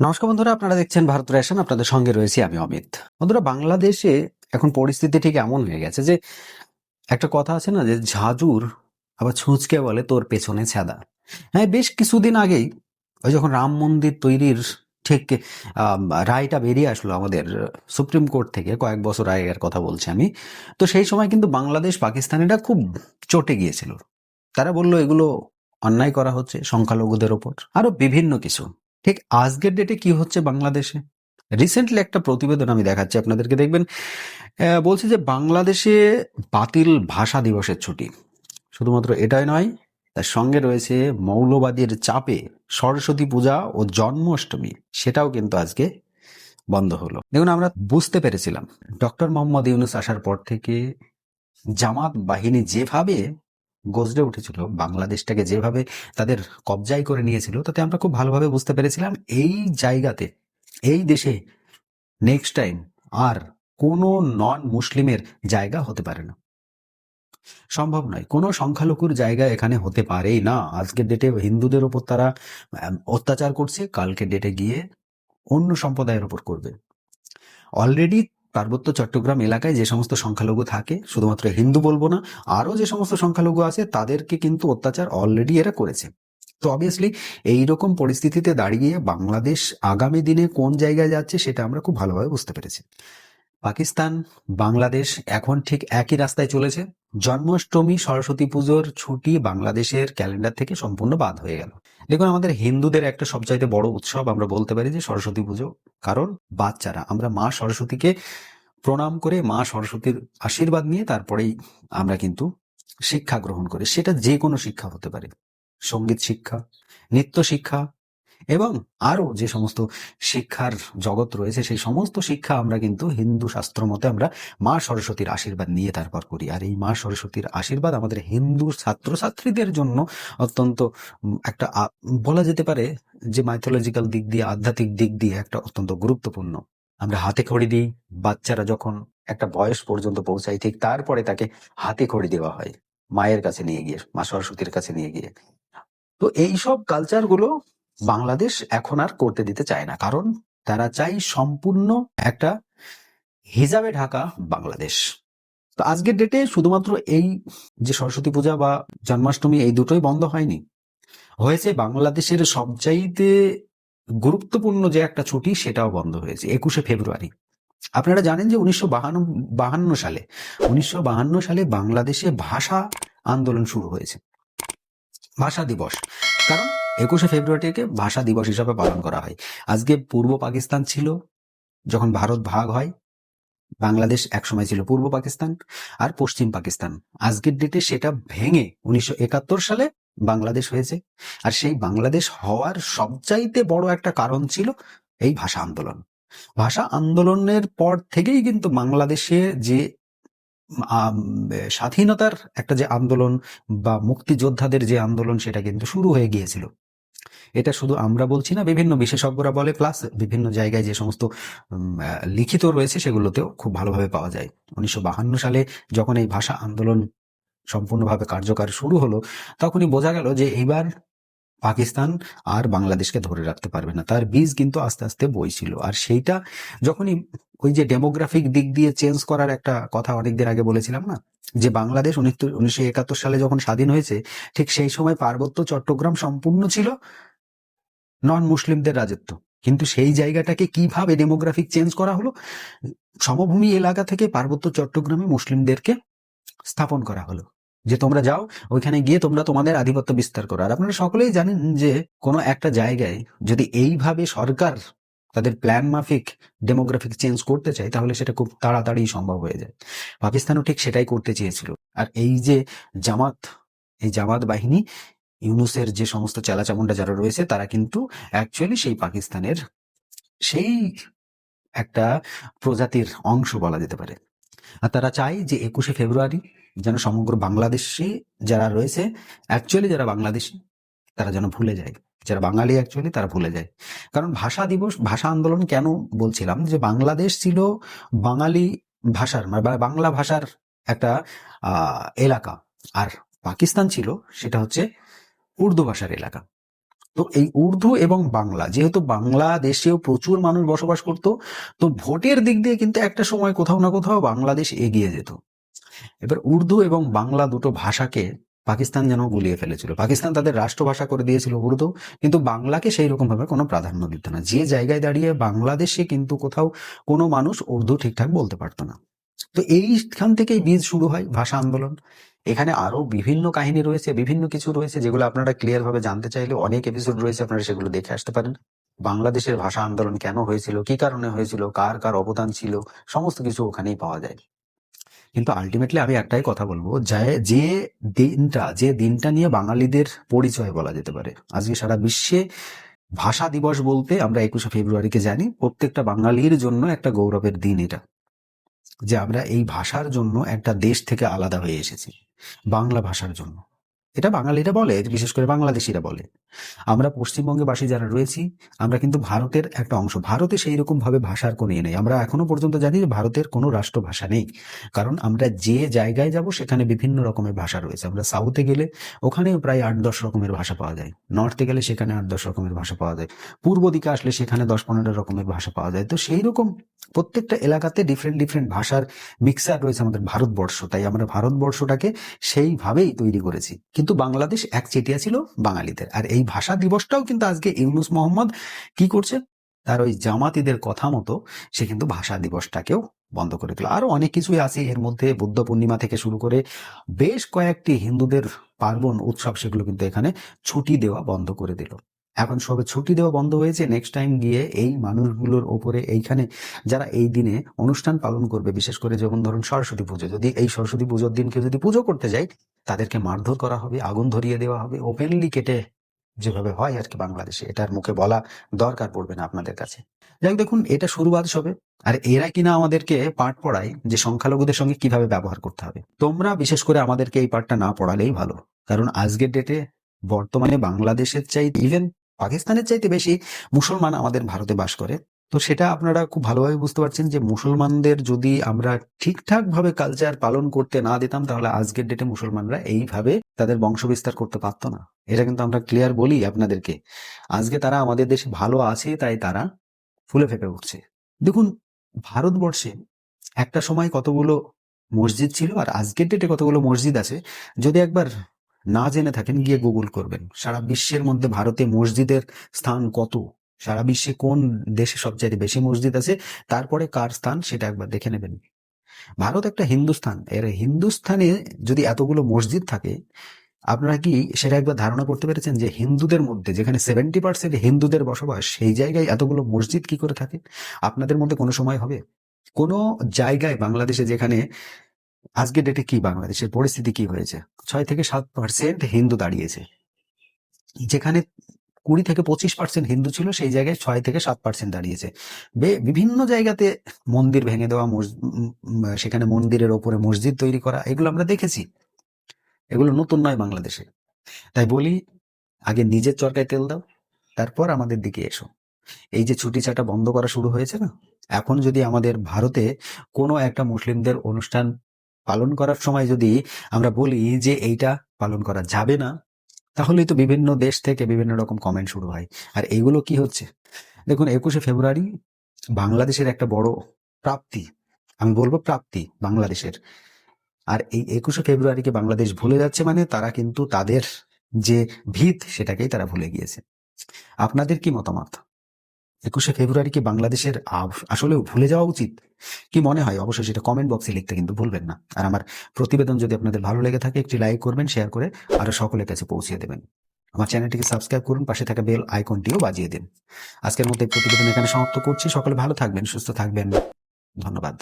নমস্কার বন্ধুরা, আপনারা দেখছেন ভারত রেশন, আপনাদের সঙ্গে রয়েছি আমি অমিত। বন্ধুরা, বাংলাদেশে এখন পরিস্থিতি ঠিক এমন হয়ে গেছে যে, একটা কথা আছে না যে ঝাঁজুর আবার ছুঁচকে বলে তোর পেছনে ছাদা। হ্যাঁ বেশ কিছুদিন আগেই ওই যখন রাম মন্দির তৈরির ঠিক রায়টা বেরিয়ে আসলো আমাদের সুপ্রিম কোর্ট থেকে, কয়েক বছর আগের কথা বলছি আমি, তো সেই সময় কিন্তু বাংলাদেশ পাকিস্তানিরা খুব চটে গিয়েছিল। তারা বলল, এগুলো অন্যায় করা হচ্ছে সংখ্যালঘুদের ওপর। আরও বিভিন্ন কিছু। ঠিক আজকের ডেটে কি হচ্ছে বাংলাদেশে? রিসেন্টলি একটা প্রতিবেদন আমি দেখাচ্ছি, আপনাদেরকে দেখবেন। বলছে যে বাংলাদেশে বাতিল ভাষা দিবসের ছুটি। শুধুমাত্র এটাই নয়, তার সঙ্গে রয়েছে মৌলবাদীর চাপে সরস্বতী পূজা ও জন্মাষ্টমী, সেটাও কিন্তু আজকে বন্ধ হলো। দেখুন, আমরা বুঝতে পেরেছিলাম। ডক্টর মোহাম্মদ ইউনুস আসার পর থেকে জামাত বাহিনী যেভাবে গজরে উঠেছিল। বাংলাদেশটাকে যেভাবে তাদের কবজাই করে নিয়েছিল, তাতে আমরা খুব ভালোভাবে বুঝতে পেরেছিলাম এই জায়গাতে, এই দেশে নেক্সট টাইম আর কোনো নন মুসলিমের জায়গা হতে পারে না। সম্ভব নয়। কোনো সংখ্যালঘুর জায়গা এখানে হতে পারেই না। আজকের ডেটে হিন্দুদের ওপর তারা অত্যাচার করছে কালকে ডেটে গিয়ে অন্য সম্প্রদায়ের ওপর করবে। অলরেডি পার্বত্য চট্টগ্রাম এলাকায় যে সমস্ত সংখ্যালঘু থাকে, শুধুমাত্র হিন্দু বলব না, আরও যে সমস্ত সংখ্যালঘু আছে, তাদেরকে কিন্তু অত্যাচার অলরেডি এরা করেছে। তো অবভিয়াসলি এইরকম পরিস্থিতিতে দাঁড়িয়ে বাংলাদেশ আগামী দিনে কোন জায়গায় যাচ্ছে সেটা আমরা খুব ভালোভাবে বুঝতে পেরেছি। পাকিস্তান, বাংলাদেশ এখন ঠিক একই রাস্তায় চলেছে। জন্মাষ্টমী, সরস্বতী পুজোর ছুটি বাংলাদেশের ক্যালেন্ডার থেকে সম্পূর্ণ বাদ হয়ে গেল। দেখুন, আমাদের হিন্দুদের একটা সবচাইতে বড় উৎসব আমরা বলতে পারি যে সরস্বতী পুজো। কারণ বাচ্চারা, আমরা মা সরস্বতীকে প্রণাম করে মা সরস্বতীর আশীর্বাদ নিয়ে তারপরেই আমরা কিন্তু শিক্ষা গ্রহণ করি। সেটা যে কোনো শিক্ষা হতে পারে। সংগীত শিক্ষা, নৃত্য শিক্ষা এবং আরও যে সমস্ত শিক্ষার জগৎ রয়েছে, সেই সমস্ত শিক্ষা আমরা কিন্তু হিন্দু শাস্ত্র মতে আমরা মা সরস্বতীর আশীর্বাদ নিয়ে তারপর করি। আর এই মা সরস্বতীর আশীর্বাদ আমাদের হিন্দু ছাত্রছাত্রীদের জন্য অত্যন্ত একটা বলা যেতে পারে যে মাইথোলজিক্যাল দিক দিয়ে, আধ্যাত্মিক দিক দিয়ে একটা অত্যন্ত গুরুত্বপূর্ণ। আমরা হাতে খড়ি দিই, বাচ্চারা যখন একটা বয়স পর্যন্ত পৌঁছায়, ঠিক তারপরে তাকে হাতে খড়ি দেওয়া হয়, মায়ের কাছে নিয়ে গিয়ে, মা সরস্বতীর কাছে নিয়ে গিয়ে। তো এইসব কালচারগুলো বাংলাদেশ এখন আর করতে দিতে চায় না, কারণ তারা চাই সম্পূর্ণ একটা হিজাবে ঢাকা বাংলাদেশ। তো আজকের ডেটে শুধুমাত্র এই যে সরস্বতী পূজা বা জন্মাষ্টমী, এই দুটোই বন্ধ হয়নি। হয়েছে বাংলাদেশের সবচাইতে গুরুত্বপূর্ণ যে একটা ছুটি, সেটাও বন্ধ হয়েছে, একুশে ফেব্রুয়ারি। আপনারা জানেন যে উনিশশো বাহান্ন সালে, উনিশশো সালে বাংলাদেশে ভাষা আন্দোলন শুরু হয়েছে। ভাষা দিবস। কারণ একুশে ফেব্রুয়ারিকে ভাষা দিবস হিসাবে পালন করা হয়। আজকে পূর্ব পাকিস্তান ছিল, যখন ভারত ভাগ হয়, বাংলাদেশ একসময় ছিল পূর্ব পাকিস্তান আর পশ্চিম পাকিস্তান। আজকের ডেটে সেটা ভেঙে উনিশশো একাত্তর সালে বাংলাদেশ হয়েছে। আর সেই বাংলাদেশ হওয়ার সবচাইতে বড় একটা কারণ ছিল এই ভাষা আন্দোলন। ভাষা আন্দোলনের পর থেকেই কিন্তু বাংলাদেশে যে স্বাধীনতার একটা যে আন্দোলন বা মুক্তিযোদ্ধাদের যে আন্দোলন সেটা কিন্তু শুরু হয়ে গিয়েছিল। এটা শুধু আমরা বলছি না, বিভিন্ন বিশেষজ্ঞরা বলে প্লাস বিভিন্ন জায়গায় যে সমস্ত লিখিত রয়েছে সেগুলোতেও খুব ভালোভাবে পাওয়া যায়। উনিশশো সালে যখন এই ভাষা আন্দোলন সম্পূর্ণভাবে কার্যকর শুরু হলো, তখনই বোঝা গেল যে এইবার পাকিস্তান আর বাংলাদেশকে ধরে রাখতে পারবে না। তার বীজ কিন্তু আস্তে আস্তে বইছিল আর সেইটা যখনই ওই যে ডেমোগ্রাফিক দিক দিয়ে চেঞ্জ করার একটা কথা অনেকদিন আগে বলেছিলাম না? যে বাংলাদেশ উনিশশো একাত্তর সালে যখন স্বাধীন হয়েছে, ঠিক সেই সময় পার্বত্য চট্টগ্রাম সম্পূর্ণ ছিল নন মুসলিমদের রাজত্ব। কিন্তু সেই জায়গাটাকে কীভাবে ডেমোগ্রাফিক চেঞ্জ করা হলো? সমভূমি এলাকা থেকে পার্বত্য চট্টগ্রামে মুসলিমদেরকে স্থাপন করা হলো। যে তোমরা যাও, ওইখানে গিয়ে তোমরা তোমাদের আধিপত্য বিস্তার করো। আর আপনারা সকলেই জানেন যে কোনো একটা জায়গায় যদি এইভাবে সরকার তাদের প্ল্যান মাফিক ডেমোগ্রাফিক চেঞ্জ করতে চায়, তাহলে সেটা খুব তাড়াতাড়ি সম্ভব হয়ে যায়। পাকিস্তানও ঠিক সেটাই করতে চেয়েছিল। আর এই যে জামাত, এই জামাত বাহিনী, ইউনুসের যে সমস্ত চেলাচামুন্ডা যারা রয়েছে, তারা কিন্তু অ্যাকচুয়ালি সেই পাকিস্তানের সেই একটা প্রজাতির অংশ বলা যেতে পারে। আর তারা চায় যে একুশে ফেব্রুয়ারি যেন সমগ্র বাংলাদেশে যারা রয়েছে অ্যাকচুয়ালি যারা বাংলাদেশি, তারা যেন ভুলে যায়। যারা বাঙালি অ্যাকচুয়ালি তারা ভুলে যায়। কারণ ভাষা দিবস, ভাষা আন্দোলন কেন বলছিলাম? যে বাংলাদেশ ছিল বাঙালি ভাষার মানে বাংলা ভাষার একটা এলাকা। আর পাকিস্তান ছিল সেটা হচ্ছে উর্দু ভাষার এলাকা। তো এই উর্দু এবং বাংলা, যেহেতু বাংলাদেশেও প্রচুর মানুষ বসবাস করতো, তো ভোটের দিক দিয়ে কিন্তু একটা সময় কোথাও না কোথাও বাংলাদেশ এগিয়ে যেত। এবার উর্দু এবং বাংলা দুটো ভাষাকে পাকিস্তান যেন গুলিয়ে ফেলেছিল। পাকিস্তান তাদের রাষ্ট্রভাষা করে দিয়েছিল উর্দু, কিন্তু বাংলাকে সেই রকম ভাবে কোনো প্রাধান্য দিত না। যে জায়গায় দাঁড়িয়ে বাংলাদেশে কিন্তু কোথাও কোনো মানুষ উর্দু ঠিকঠাক বলতে পারতো না। তো এইখান থেকেই বীজ শুরু হয় ভাষা আন্দোলন। এখানে আরও বিভিন্ন কাহিনী রয়েছে, বিভিন্ন কিছু রয়েছে যেগুলো আপনারা ক্লিয়ার ভাবে জানতে চাইলে অনেক এপিসোড রয়েছে, আপনারা সেগুলো দেখে আসতে পারেন। বাংলাদেশের ভাষা আন্দোলন কেন হয়েছিল, কি কারণে হয়েছিল, কার কার অবদান ছিল, সমস্ত কিছু ওখানেই পাওয়া যায়। কিন্তু আলটিমেটলি আমি একটাই কথা বলব যে দিনটা যে দিনটা নিয়ে বাঙালিদের পরিচয় বলা যেতে পারে। আজকে সারা বিশ্বে ভাষা দিবস বলতে আমরা একুশে ফেব্রুয়ারিকে জানি, প্রত্যেকটা বাঙালির জন্য একটা গৌরবের দিন এটা। যে আমরা এই ভাষার জন্য একটা দেশ থেকে আলাদা হয়ে এসেছি, বাংলা ভাষার জন্য। এটা বাঙালিরা বলে বিশেষ করে বাংলাদেশিরা বলে। আমরা পশ্চিমবঙ্গে বাসী যারা রয়েছি, আমরা কিন্তু ভারতের একটা অংশ। ভারতে সেই রকম ভাবে ভাষার কোনো ইয়ে নেই। আমরা এখনও পর্যন্ত জানি যে ভারতের কোনো রাষ্ট্রভাষা নেই। কারণ আমরা যে জায়গায় যাব, সেখানে বিভিন্ন রকমের ভাষা রয়েছে। আমরা সাউথে গেলে ওখানেও প্রায় আট দশ রকমের ভাষা পাওয়া যায়। নর্থে গেলে সেখানে আট দশ রকমের ভাষা পাওয়া যায়। পূর্ব দিকে আসলে সেখানে দশ পনেরো রকমের ভাষা পাওয়া যায়। তো সেই রকম প্রত্যেকটা এলাকাতে ডিফারেন্ট ডিফারেন্ট ভাষার মিক্সার রয়েছে আমাদের ভারতবর্ষ। তাই আমরা ভারতবর্ষটাকে সেইভাবেই তৈরি করেছি। কিন্তু বাংলাদেশ একচেটিয়া ছিল বাঙালিদের। আর এই ভাষা দিবসটাও কিন্তু আজকে ইউনুস মোহাম্মদ কি করছে? তার ওই জামাতিদের কথা মতো সে কিন্তু ভাষা দিবসটাকেও বন্ধ করে দিল। আরও অনেক কিছুই আছে। এর মধ্যে বুদ্ধ পূর্ণিমা থেকে শুরু করে বেশ কয়েকটি হিন্দুদের পার্বণ উৎসব সেগুলো কিন্তু এখানে ছুটি দেওয়া বন্ধ করে দিল। এখন সবে ছুটি দেওয়া বন্ধ হয়েছে নেক্সট টাইম গিয়ে এই মানুষগুলোর ওপরে এইখানে যারা এই দিনে অনুষ্ঠান পালন করবে, বিশেষ করে যেমন ধরুন সরস্বতী পুজো, যদি এই সরস্বতী পুজোর দিন কেউ যদি পুজো করতে যায়, তাদেরকে মারধর করা হবে, আগুন ধরিয়ে দেওয়া হবে ওপেনলি কেটে যেভাবে হয় আর কি বাংলাদেশে, এটার মুখে বলা দরকার পড়বে না আপনাদের কাছে। যাই দেখুন, এটা শুরুবাদ সবে, আর এরা কিনা আমাদেরকে পাঠ পড়ায় যে সংখ্যালঘুদের সঙ্গে কীভাবে ব্যবহার করতে হবে। তোমরা বিশেষ করে আমাদেরকে এই পাঠটা না পড়ালেই ভালো, কারণ আজকের ডেটে বর্তমানে বাংলাদেশের চাই ইভেন পাকিস্তানের চাইতে বেশি মুসলমান আমাদের ভারতে বাস করে। তো সেটা আপনারা খুব ভালোভাবে বুঝতে পারছেন যে মুসলমানদের যদি আমরা ঠিকঠাক ভাবে কালচার পালন করতে না দিতাম, তাহলে আজকের ডেটে মুসলমানরা এইভাবে তাদের বংশ বিস্তার করতে পারতো না। এটা কিন্তু আমরা ক্লিয়ার বলি আপনাদেরকে। আজকে তারা আমাদের দেশে ভালো আছে, তাই তারা ফুলে ফেপে উঠছে। দেখুন, ভারতবর্ষে একটা সময় কতগুলো মসজিদ ছিল, আর আজকের ডেটে কতগুলো মসজিদ আছে, যদি একবার না জেনে থাকেন, গিয়ে গুগল করবেন। সারা বিশ্বের মধ্যে ভারতে মসজিদের স্থান কত? সারা বিশ্বে কোন দেশে সবচাইতে বেশি মসজিদ আছে? তারপরে কার স্থান সেটা একবার দেখে নেবেন। ভারত একটা হিন্দুস্থান। এর হিন্দুস্থানে যদি এতগুলো মসজিদ থাকে, আপনারা কি সেটা একবার ধারণা করতে পেরেছেন যে হিন্দুদের মধ্যে যেখানে সেভেন্টি পার্সেন্ট হিন্দুদের বসবাস, সেই জায়গায় এতগুলো মসজিদ কি করে থাকে? আপনাদের মধ্যে কোনো সময় হবে? কোনো জায়গায় বাংলাদেশে যেখানে আজকে ডেটে কি বাংলাদেশের পরিস্থিতি কি হয়েছে? ছয় থেকে সাত পার্সেন্ট হিন্দু দাঁড়িয়েছে। যেখানে কুড়ি থেকে পঁচিশ পার্সেন্ট হিন্দু ছিল, সেই জায়গায় ছয় থেকে সাত পার্সেন্ট দাঁড়িয়েছে। বিভিন্ন জায়গাতে মন্দির ভেঙে দেওয়া সেখানে মন্দিরের ওপরে মসজিদ তৈরি করা, এগুলো আমরা দেখেছি। এগুলো নতুন নয় বাংলাদেশে। তাই বলি, আগে নিজের চরকায় তেল দাও, তারপর আমাদের দিকে এসো। এই যে ছুটি ছাটা বন্ধ করা শুরু হয়েছে না, এখন যদি আমাদের ভারতে কোনো একটা মুসলিমদের অনুষ্ঠান পালন করার সময় যদি আমরা বলি যে এইটা পালন করা যাবে না, তাহলেই তো বিভিন্ন দেশ থেকে বিভিন্ন রকম কমেন্ট শুরু হয়। আর এইগুলো কি হচ্ছে? দেখুন, একুশে ফেব্রুয়ারি বাংলাদেশের একটা বড় প্রাপ্তি। আমি বলব প্রাপ্তি, বাংলাদেশের। আর এই একুশে ফেব্রুয়ারিকে বাংলাদেশ ভুলে যাচ্ছে মানে তারা কিন্তু তাদের যে ভিত, সেটাকেই তারা ভুলে গিয়েছে। আপনাদের কি মতামত? একুশে ফেব্রুয়ারি কি বাংলাদেশের আসলেও ভুলে যাওয়া উচিত? কি মনে হয়? অবশ্যই সেটা কমেন্ট বক্সে লিখতে কিন্তু ভুলবেন না। আর আমার প্রতিবেদন যদি আপনাদের ভালো লেগে থাকে, একটি লাইক করবেন শেয়ার করে আরও সকলের কাছে পৌঁছিয়ে দেবেন। আমার চ্যানেলটিকে সাবস্ক্রাইব করুন, পাশে থাকা বেল আইকনটিও বাজিয়ে দিন। আজকের মতো প্রতিবেদন এখানে সমাপ্ত করছি। সকলে ভালো থাকবেন, সুস্থ থাকবেন। ধন্যবাদ।